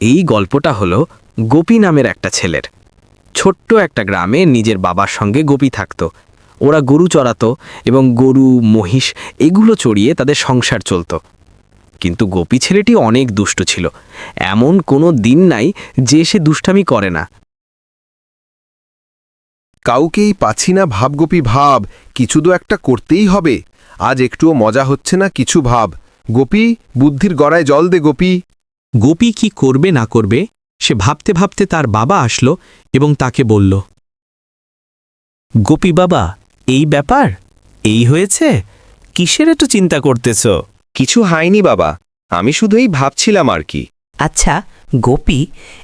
এই গল্পটা হলো গোপী নামের একটা ছেলের। ছোট্ট একটা গ্রামে নিজের বাবার সঙ্গে গোপী থাকত। ওরা গরু চড়াতো এবং গরু, মহিষ এগুলো চড়িয়ে তাদের সংসার চলতো। কিন্তু গোপী ছেলেটি অনেক দুষ্ট ছিল। এমন কোনো দিন নাই যে সে দুষ্টামি করে না। কাউকেই পাচ্ছি না ভাবগোপী ভাব, কিছু তো একটা করতেই হবে। আজ একটুও মজা হচ্ছে না কিছু ভাব। গোপী, বুদ্ধির গড়ায় জল দে গোপী। গোপী কি করবে না করবে? সে ভাবতে ভাবতে তার বাবা আসলো এবং তাকে বলল গোপী বাবা এই ব্যাপার? এই হয়েছে? কিসের এত চিন্তা করতেছ? কিছু হয়নি বাবা। আমি শুধুই ভাবছিলাম আর কি। আচ্ছা গোপী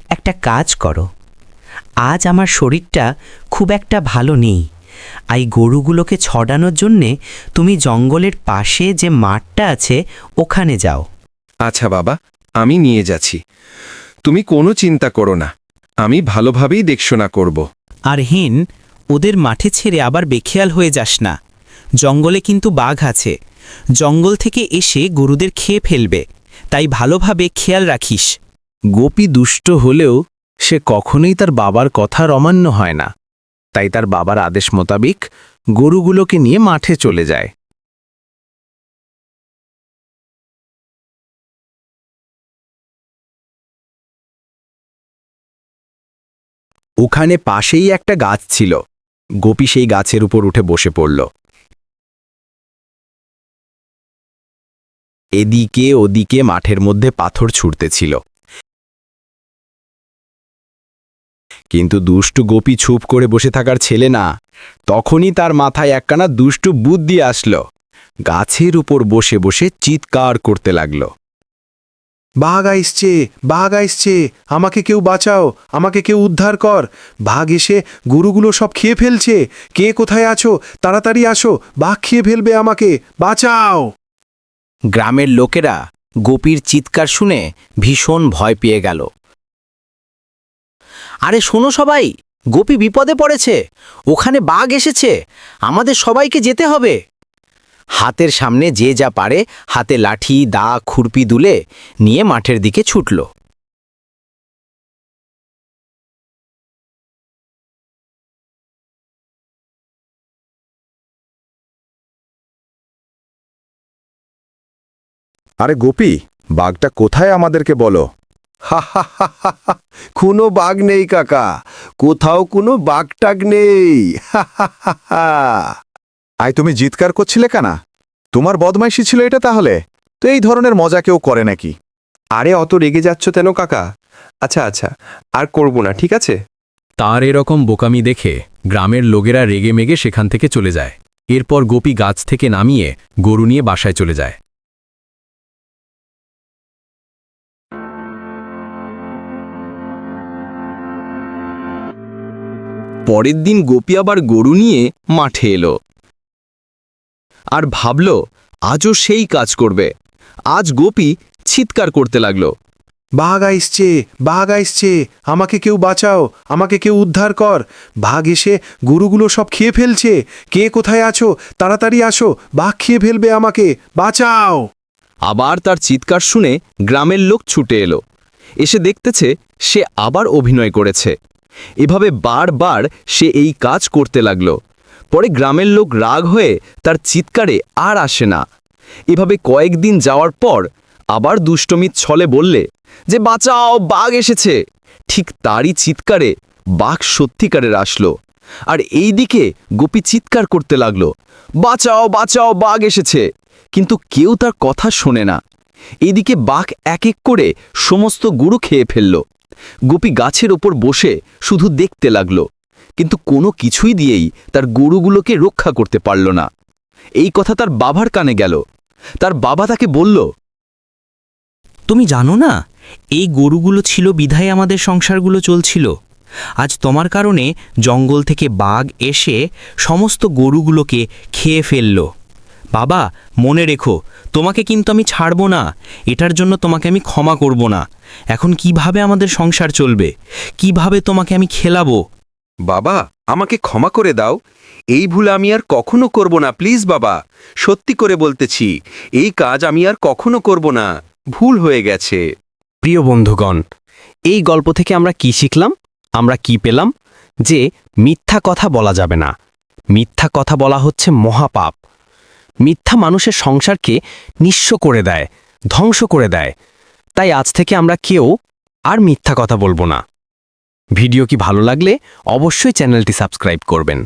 একটা কাজ করো। আজ আমার শরীরটা খুব একটা ভালো নেই। আই গরুগুলোকে ছড়ানোর জন্যে তুমি জঙ্গলের পাশে যে মাঠটা আছে ওখানে যাও। আচ্ছা বাবা আমি নিয়ে যাচ্ছি। তুমি কোনো চিন্তা করো না। আমি ভালোভাবেই দেখশোনা করব। আর হিন ওদের মাঠে ছেড়ে আবার বেখেয়াল হয়ে যাস না। জঙ্গলে কিন্তু বাঘ আছে। জঙ্গল থেকে এসে গরুদের খেয়ে ফেলবে। তাই ভালোভাবে খেয়াল রাখিস। গোপী দুষ্ট হলেও সে কখনোই তার বাবার কথার অমান্য হয় না। তাই তার বাবার আদেশ মোতাবিক গরুগুলোকে নিয়ে মাঠে চলে যায়। ওখানে পাশেই একটা গাছ ছিল। গোপী সেই গাছের উপর উঠে বসে পড়ল। এদিকে ওদিকে মাঠের মধ্যে পাথর ছুটতেছিল। কিন্তু দুষ্টু গোপী ছুপ করে বসে থাকার ছেলে না, তখনই তার মাথায় একখানা দুষ্টু বুদ্ধি আসলো। গাছের উপর বসে বসে চিৎকার করতে লাগল। বাঘ আইসছে বাঘ আইসছে, আমাকে কেউ বাঁচাও, আমাকে কেউ উদ্ধার কর। বাঘ এসে গরুগুলো সব খেয়ে ফেলছে। কে কোথায় আছো? তাড়াতাড়ি আসো, বাঘ খেয়ে ফেলবে আমাকে, বাঁচাও। গ্রামের লোকেরা গোপীর চিৎকার শুনে ভীষণ ভয় পেয়ে গেল। আরে শোনো সবাই, গোপী বিপদে পড়েছে, ওখানে বাঘ এসেছে, আমাদের সবাইকে যেতে হবে। হাতের সামনে যে যা পারে, হাতে লাঠি, দা, খুরপি দুলে নিয়ে মাঠের দিকে ছুটল। আরে গোপী, বাঘটা কোথায় আমাদেরকে বলো? হা হা হা কোনো বাঘ নেই কাকা, কোথাও কোনো বাঘ টাগ নেই হা হা হা। আই তুমি জিৎকার করছিলে কেনা? তোমার বদমাইশি ছিল এটা তাহলে? তো এই ধরনের মজা কেউ করে নাকি? আরে অত রেগে যাচ্ছ কেন কাকা? আচ্ছা আচ্ছা আর করব না ঠিক আছে? তার এরকম বোকামি দেখে গ্রামের লোকেরা রেগে মেগে সেখান থেকে চলে যায়। এরপর গোপী গাছ থেকে নামিয়ে গরু নিয়ে বাসায় চলে যায়। পরের দিন গোপী আবার গরু নিয়ে মাঠে এলো। আর ভাবল আজও সেই কাজ করবে। আজ গোপী চিৎকার করতে লাগল। বাঘ আইসছে বাঘ আইসছে আমাকে কেউ বাঁচাও আমাকে কেউ উদ্ধার কর। বাঘ এসে গরুগুলো সব খেয়ে ফেলছে। কে কোথায় আছো? তাড়াতাড়ি আসো বাঘ খেয়ে ফেলবে আমাকে বাঁচাও! আবার তার চিৎকার শুনে গ্রামের লোক ছুটে এলো। এসে দেখতেছে সে আবার অভিনয় করেছে। এভাবে বারবার সে এই কাজ করতে লাগল। পরে গ্রামের লোক রাগ হয়ে তার চিৎকারে আর আসে না। এভাবে কয়েকদিন যাওয়ার পর আবার দুষ্টমিত ছলে বললে যে, বাঁচাও, বাঘ এসেছে। ঠিক তারই চিৎকারে বাঘ সত্যিকারের আসলো। আর এই দিকে গোপী চিৎকার করতে লাগল, বাঁচাও বাঁচাও, বাঘ এসেছে। কিন্তু কেউ তার কথা শোনে না। এদিকে বাঘ এক এক করে সমস্ত গরু খেয়ে ফেলল। গোপী গাছের ওপর বসে শুধু দেখতে লাগল। কিন্তু কোনো কিছুই দিয়েই তার গরুগুলোকে রক্ষা করতে পারল না। এই কথা তার বাবার কানে গেল। তার বাবা তাকে বলল, তুমি জানো না, এই গরুগুলো ছিল বিধায় আমাদের সংসারগুলো চলছিল। আজ তোমার কারণে জঙ্গল থেকে বাঘ এসে সমস্ত গরুগুলোকে খেয়ে ফেলল। বাবা, মনে রেখো, তোমাকে কিন্তু আমি ছাড়ব না। এটার জন্য তোমাকে আমি ক্ষমা করব না। এখন কীভাবে আমাদের সংসার চলবে? কীভাবে তোমাকে আমি খেলাবো? বাবা, আমাকে ক্ষমা করে দাও। এই ভুল আমি আর কখনো করব না, প্লিজ বাবা। সত্যি করে বলতেছি, এই কাজ আমি আর কখনো করব না। ভুল হয়ে গেছে। প্রিয় বন্ধুগণ, এই গল্প থেকে আমরা কি শিখলাম? আমরা কি পেলাম? যে মিথ্যা কথা বলা যাবে না। মিথ্যা কথা বলা হচ্ছে মহাপাপ। মিথ্যা মানুষের সংসারকে নিঃস্ব করে দেয়, ধ্বংস করে দেয়। তাই আজ থেকে আমরা কেউ আর মিথ্যা কথা বলব না। ভিডিও কি ভালো লাগলে অবশ্যই চ্যানেলটি সাবস্ক্রাইব করবেন।